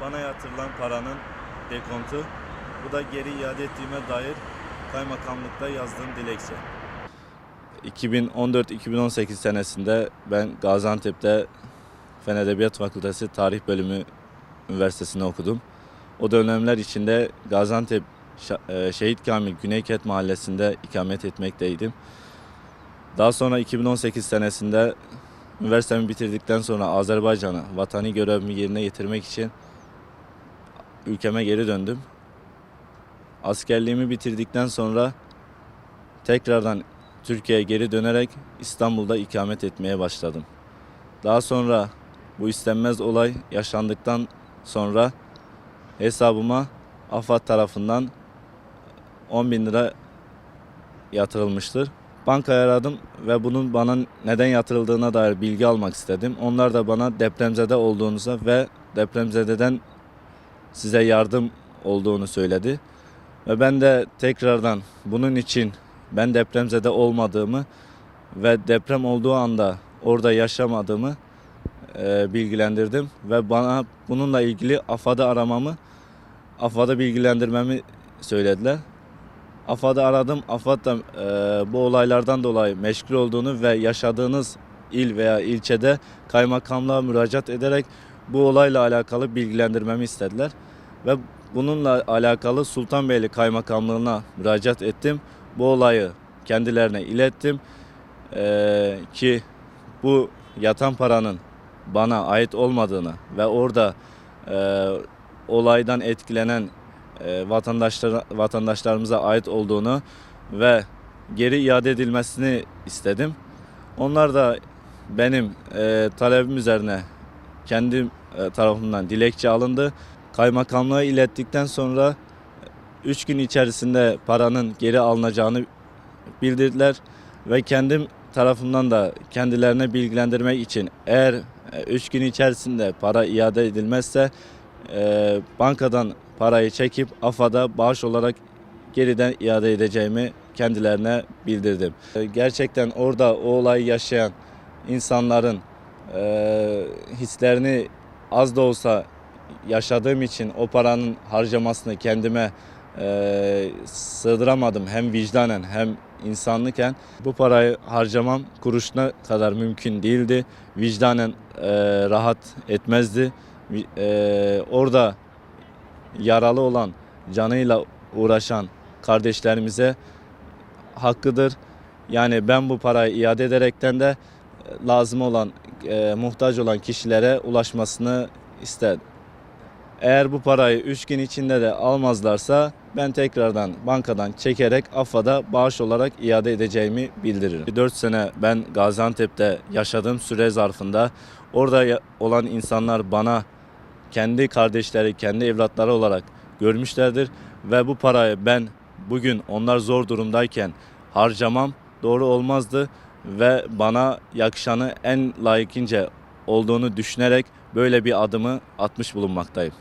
bana yatırılan paranın dekontu. Bu da geri iade ettiğime dair kaymakamlıkta yazdığım dilekçe. 2014-2018 senesinde ben Gaziantep'te Fen Edebiyat Fakültesi Tarih Bölümü Üniversitesi'nde okudum. O dönemler içinde Gaziantep e, Şehit Kamil Güneyket Mahallesi'nde ikamet etmekteydim. Daha sonra 2018 senesinde üniversitemi bitirdikten sonra Azerbaycan'a vatani görevimi yerine getirmek için ülkeme geri döndüm. Askerliğimi bitirdikten sonra tekrardan Türkiye'ye geri dönerek İstanbul'da ikamet etmeye başladım. Daha sonra bu istenmez olay yaşandıktan sonra hesabıma AFAD tarafından 10 bin lira yatırılmıştır. Bankayı aradım ve bunun bana neden yatırıldığına dair bilgi almak istedim. Onlar da bana depremzede olduğunuza ve depremzededen size yardım olduğunu söyledi. Ve ben de tekrardan bunun için ben depremzede olmadığımı ve deprem olduğu anda orada yaşamadığımı e, bilgilendirdim ve bana bununla ilgili AFAD'ı aramamı, AFAD'ı bilgilendirmemi söylediler. AFAD'ı aradım. AFAD da e, bu olaylardan dolayı meşgul olduğunu ve yaşadığınız il veya ilçede kaymakamlığa müracaat ederek bu olayla alakalı bilgilendirmemi istediler. Ve bununla alakalı Sultanbeyli Kaymakamlığına müracaat ettim. Bu olayı kendilerine ilettim. E, ki bu yatan paranın bana ait olmadığını ve orada e, olaydan etkilenen e, vatandaşlar vatandaşlarımıza ait olduğunu ve geri iade edilmesini istedim. Onlar da benim e, talebim üzerine kendi e, tarafımdan dilekçe alındı. Kaymakamlığa ilettikten sonra 3 gün içerisinde paranın geri alınacağını bildirdiler ve kendim tarafımdan da kendilerine bilgilendirmek için eğer 3 gün içerisinde para iade edilmezse e, bankadan parayı çekip AFAD'a bağış olarak geriden iade edeceğimi kendilerine bildirdim. E, Gerçekten orada o olayı yaşayan insanların e, hislerini az da olsa yaşadığım için o paranın harcamasını kendime e, sığdıramadım hem vicdanen hem insanlıken bu parayı harcamam kuruşuna kadar mümkün değildi. Vicdanen e, rahat etmezdi. E, orada yaralı olan, canıyla uğraşan kardeşlerimize hakkıdır. Yani ben bu parayı iade ederekten de lazım olan, e, muhtaç olan kişilere ulaşmasını ister. Eğer bu parayı 3 gün içinde de almazlarsa ben tekrardan bankadan çekerek AFAD'a bağış olarak iade edeceğimi bildiririm. 4 sene ben Gaziantep'te yaşadığım süre zarfında orada olan insanlar bana kendi kardeşleri, kendi evlatları olarak görmüşlerdir ve bu parayı ben bugün onlar zor durumdayken harcamam doğru olmazdı ve bana yakışanı en layıkınca olduğunu düşünerek böyle bir adımı atmış bulunmaktayım.